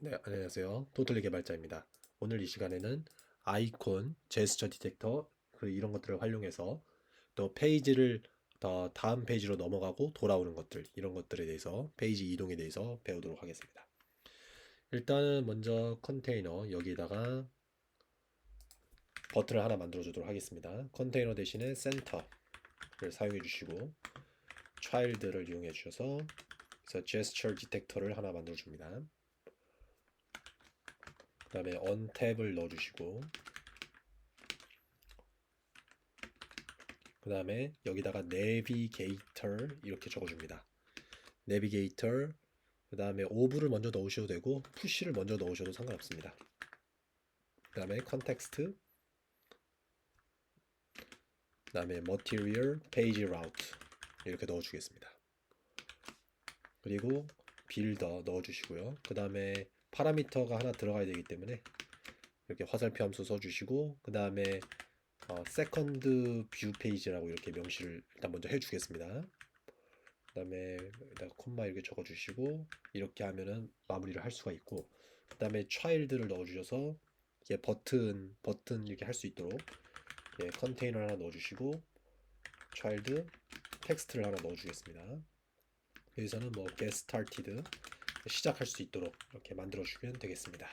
네, 안녕하세요. 토틀리 개발자입니다. 오늘 이 시간에는 아이콘, 제스처 디텍터, 그 이런 것들을 활용해서 또 페이지를 더 다음 페이지로 넘어가고 돌아오는 것들, 이런 것들에 대해서 페이지 이동에 대해서 배우도록 하겠습니다. 일단은 먼저 컨테이너 여기다가 버튼을 하나 만들어 주도록 하겠습니다. 컨테이너 대신에 센터를 사용해 주시고 child를 이용해 주셔서 그래서 제스처 디텍터를 하나 만들어 줍니다. 그 다음에 on 탭을 넣어주시고 그 다음에 여기다가 navigator 이렇게 적어줍니다. navigator 그 다음에 오브를 먼저 넣으셔도 되고 푸시를 먼저 넣으셔도 상관없습니다. 그 다음에 context 그 다음에 material page route 이렇게 넣어주겠습니다. 그리고 빌더 넣어주시고요. 그 다음에 파라미터가 하나 들어가야 되기 때문에 이렇게 화살표 함수 써주시고 그 다음에 어, 세컨드 뷰 페이지라고 이렇게 명시를 일단 먼저 해주겠습니다. 그 다음에 여기다가 콤마 이렇게 적어주시고 이렇게 하면은 마무리를 할 수가 있고 그 다음에 child를 넣어주셔서 이게 버튼 버튼 이렇게 할 수 있도록 예, 컨테이너 하나 넣어주시고 child 텍스트를 하나 넣어주겠습니다. 여기서는 뭐 get started 시작할 수 있도록 이렇게 만들어 주면 되겠습니다.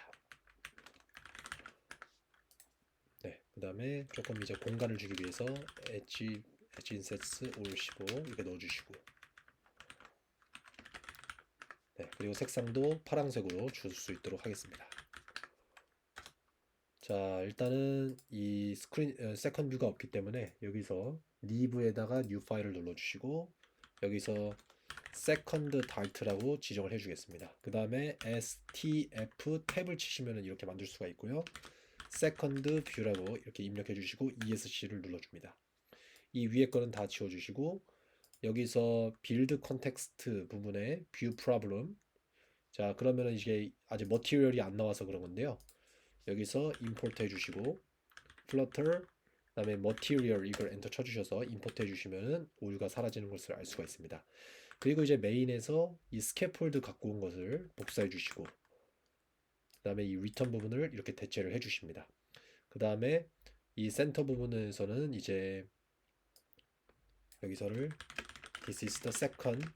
네, 그 다음에 조금 이제 공간을 주기 위해서 엣지 엣지 인셋스 올 15 이렇게 넣어주시고 네, 그리고 색상도 파란색으로 줄 수 있도록 하겠습니다. 자, 일단은 이 스크린 어, 세컨 뷰가 없기 때문에 여기서 리브에다가 뉴 파일을 눌러 주시고 여기서 세컨드 달트라고 지정을 해주겠습니다. 그 다음에 stf 탭을 치시면 이렇게 만들 수가 있고요. 세컨드 뷰라고 이렇게 입력해 주시고 esc를 눌러줍니다. 이 위에 거는 다 지워주시고 여기서 빌드 컨텍스트 부분에 뷰 프로블럼 자 그러면은 이게 아직 머티리얼이 안 나와서 그런 건데요. 여기서 임포트 해주시고 flutter 그다음에 material 이걸 엔터 쳐주셔서 임포트 해주시면은 오류가 사라지는 것을 알 수가 있습니다. 그리고 이제 메인에서 이 스캐폴드 갖고 온 것을 복사해 주시고 그 다음에 이 리턴 부분을 이렇게 대체를 해 주십니다. 그 다음에 이 센터 부분에서는 이제 여기서를 This is the second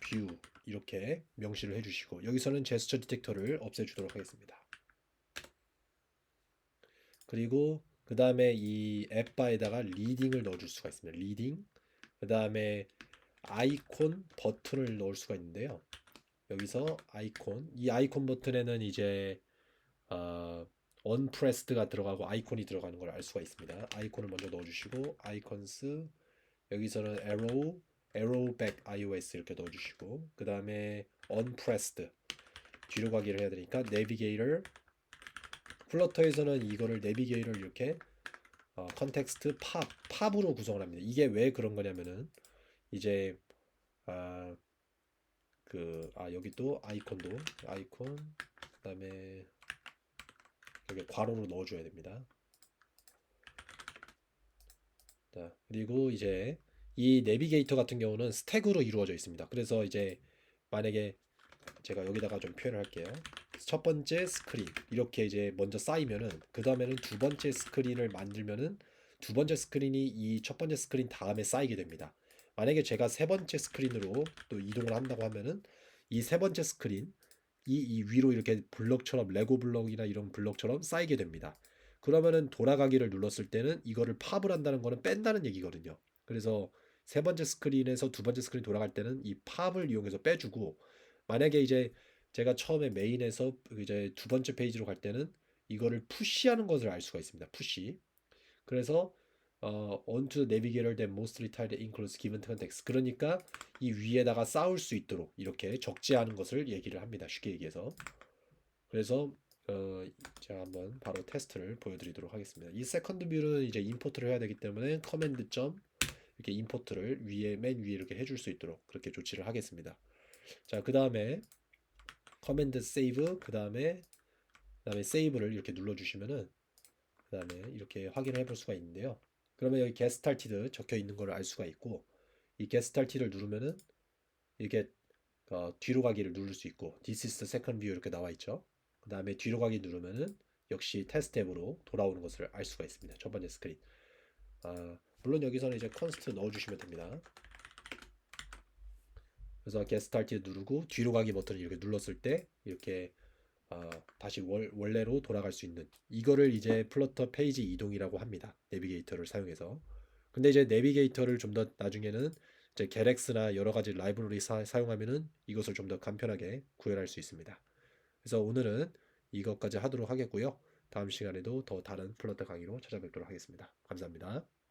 view 이렇게 명시를 해주시고 여기서는 제스처 디텍터를 없애주도록 하겠습니다. 그리고 그 다음에 이 앱바에다가 리딩을 넣어줄 수가 있습니다. 리딩 그 다음에 아이콘 버튼을 넣을 수가 있는데요. 여기서 아이콘 이 아이콘 버튼에는 이제 어, 언프레스드가 들어가고 아이콘이 들어가는 걸 알 수가 있습니다. 아이콘을 먼저 넣어주시고 아이콘스 여기서는 arrow, arrow back iOS 이렇게 넣어주시고 그 다음에 unpressed 뒤로 가기를 해야 되니까 navigator 플러터에서는 이거를 navigator 이렇게 어, 컨텍스트 팝 팝으로 구성을 합니다. 이게 왜 그런 거냐면은 이제 아 그 아 여기 또 아이콘도 아이콘 그다음에 여기 괄호로 넣어줘야 됩니다. 자 그리고 이제 이 내비게이터 같은 경우는 스택으로 이루어져 있습니다. 그래서 이제 만약에 제가 여기다가 좀 표현을 할게요. 첫 번째 스크린 이렇게 이제 먼저 쌓이면은 그 다음에는 두 번째 스크린을 만들면은 두 번째 스크린이 이 첫 번째 스크린 다음에 쌓이게 됩니다. 만약에 제가 세 번째 스크린으로 또 이동을 한다고 하면은 이 세 번째 스크린 이, 이 위로 이렇게 블럭처럼 레고 블럭이나 이런 블럭처럼 쌓이게 됩니다. 그러면은 돌아가기를 눌렀을 때는 이거를 팝을 한다는 거는 뺀다는 얘기거든요. 그래서 세 번째 스크린에서 두 번째 스크린 돌아갈 때는 이 팝을 이용해서 빼주고 만약에 이제 제가 처음에 메인에서 이제 두 번째 페이지로 갈 때는 이거를 푸시하는 것을 알 수가 있습니다. 푸시. 그래서 어, onto navigator that mostly tied includes given context. 그러니까 이 위에다가 쌓을 수 있도록 이렇게 적재하는 것을 얘기를 합니다. 쉽게 얘기해서. 그래서 어, 제가 한번 바로 테스트를 보여드리도록 하겠습니다. 이 세컨드 뷰는 이제 임포트를 해야 되기 때문에 커맨드 점 이렇게 임포트를 위에 맨 위에 이렇게 해줄 수 있도록 그렇게 조치를 하겠습니다. 자, 그 다음에 커맨드 세이브 그 다음에 그 다음에 세이브를 이렇게 눌러주시면은 그 다음에 이렇게 확인을 해볼 수가 있는데요. 그러면 여기 started 적혀 있는 걸 알 수가 있고 이 started를 누르면은 이렇게 어, 뒤로 가기를 누를 수 있고 this is the second view 이렇게 나와 있죠. 그 다음에 뒤로 가기 누르면은 역시 테스트 앱으로 돌아오는 것을 알 수가 있습니다. 첫 번째 스크린. 아, 물론 여기서는 이제 컨스트 넣어주시면 됩니다. 그래서 get started 누르고 뒤로 가기 버튼을 이렇게 눌렀을 때 이렇게 아, 다시 월, 원래로 돌아갈 수 있는 이거를 이제 플러터 페이지 이동이라고 합니다. 내비게이터를 사용해서. 근데 이제 내비게이터를 좀 더 나중에는 이제 게렉스나 여러 가지 라이브러리 사, 사용하면은 이것을 좀 더 간편하게 구현할 수 있습니다. 그래서 오늘은 이것까지 하도록 하겠고요. 다음 시간에도 더 다른 플러터 강의로 찾아뵙도록 하겠습니다. 감사합니다.